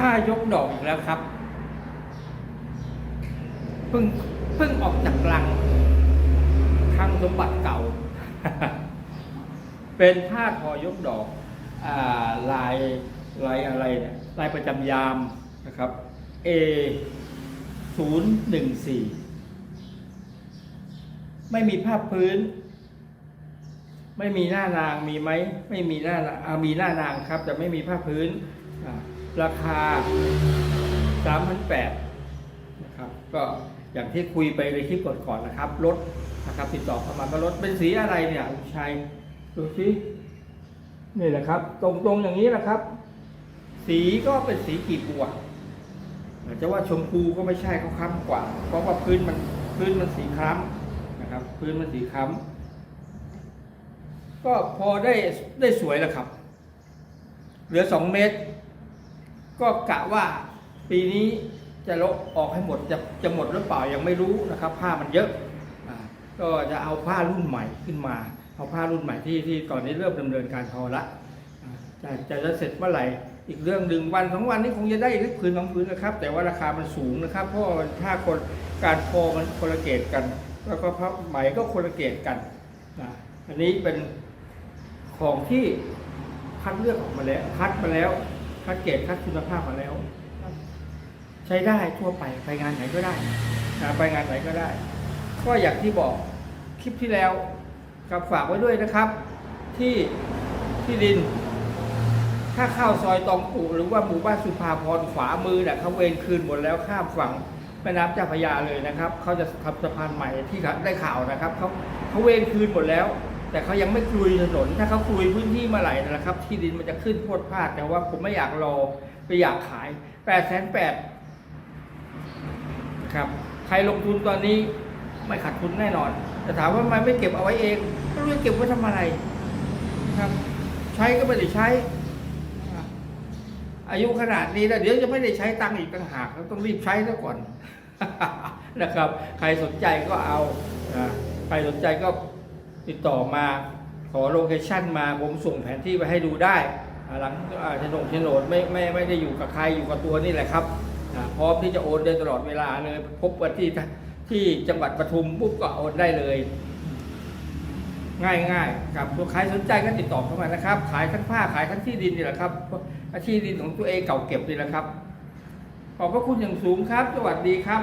ผ้ายกดอกอีกแล้วครับ เพิ่งเพิ่งออกจากลังคลังสมบัติเก่า เป็นผ้าทอยกดอกอลายลายอะไรเนี่ยลายประจำยามนะครับ A ศูนย์หนึ่งสี่ไม่มีภาพพื้น ไม่มีหน้านางมีไหม ไม่มีหน้าอ่ามีหน้านางครับ แต่ไม่มีผ้าพื้นอ่า ราคาสามพันแปดนะครับก็อย่างที่คุยไปในคลิปก่อนๆนะครับรถนะครับติดต่อเข้ามาก็รถเป็นสีอะไรเนี่ยลุงชัยดูสินี่แหละครับ ตรงๆอย่างนี้แหละครับ สีก็เป็นสีกีบบัวจะว่าชมพูก็ไม่ใช่เขาคล้ำกว่า เพราะว่าพื้นมันพื้นมันสีคล้ำนะครับ พื้นมันสีคล้ำก็พอได้ได้สวยแล้วครับ เหลือสองเมตร ก็กะว่าปีนี้จะลบออกให้หมดจะจะหมดหรือเปล่ายังไม่รู้นะครับ ผ้ามันเยอะอาก็จะเอาผ้ารุ่นใหม่ขึ้นมา เอาผ้ารุ่นใหม่ที่ที่ตอนนี้เริ่มดำเนินการทอละอ่จะจะเสร็จเมื่อไหร่อีกเรื่องหนึ่งวันสองวันนี้คงจะได้อีกผืนสองผืนนะครับ แต่ว่าราคามันสูงนะครับ เพราะถ้าคนการทอมันคนละเกตกัน แล้วก็ผ้าไหมก็คนละเกตกันนะอันนี้เป็นของที่คัดเลือกออกมาแล้วคัดมาแล้ว คัดเกรดคัดคุณภาพมาแล้ว ใช้ได้ทั่วไปไปงานไหนก็ได้นะไปงานไหนก็ได้ ก็อย่างที่บอกคลิปที่แล้วกับฝากไว้ด้วยนะครับ ที่ที่ดิน ถ้าเข้าซอยตองปูหรือว่าหมู่บ้านสุภาพรขวามือเนี่ยเขาเวรคืนหมดแล้วข้ามฝั่งแม่น้ำเจ้าพระยาเลยนะครับเขาจะทำสะพานใหม่ที่ได้ข่าวนะครับเขาเขาเวรคืนหมดแล้ว แต่เขายังไม่กลุยถนน ถ้าเขากลุยพื้นที่เมื่อไหร่นะครับ ที่ดินมันจะขึ้นพดพลาด แต่ว่าผมไม่อยากรอไปอยากขายแปดแสนแปดครับ ใครลงทุนตอนนี้ไม่ขาดทุนแน่นอน แต่ถามว่าทำไมไม่เก็บเอาไว้เองไม่รู้จะเก็บไว้ทำอะไรครับ ใช้ก็ไม่ได้ใช้ อายุขนาดนี้แล้วเดี๋ยวจะไม่ได้ใช้ตังค์อีกต่างหากเราต้องรีบใช้ซะก่อนนะครับ ใครสนใจก็เอา ใครสนใจก็ ติดต่อมาขอโลเคชั่นมาผมส่งแผนที่ไปให้ดูได้ หลังอ่าโฉนดโฉนดไม่ไม่ไม่ได้อยู่กับใครอยู่กับตัวนี่แหละครับพร้อมที่จะโอนได้ตลอดเวลาเลย พบวันที่ที่จังหวัดปทุมปุ๊บก็โอนได้เลย ง่ายง่ายๆกับตัวใครสนใจก็ติดต่อเข้ามานะครับ ขายทั้งผ้าขายทั้งที่ดินนี่แหละครับอาชีพดินของตัวเองเก่าเก็บนี่แหละครับ ขอบพระคุณอย่างสูงครับ สวัสดีครับ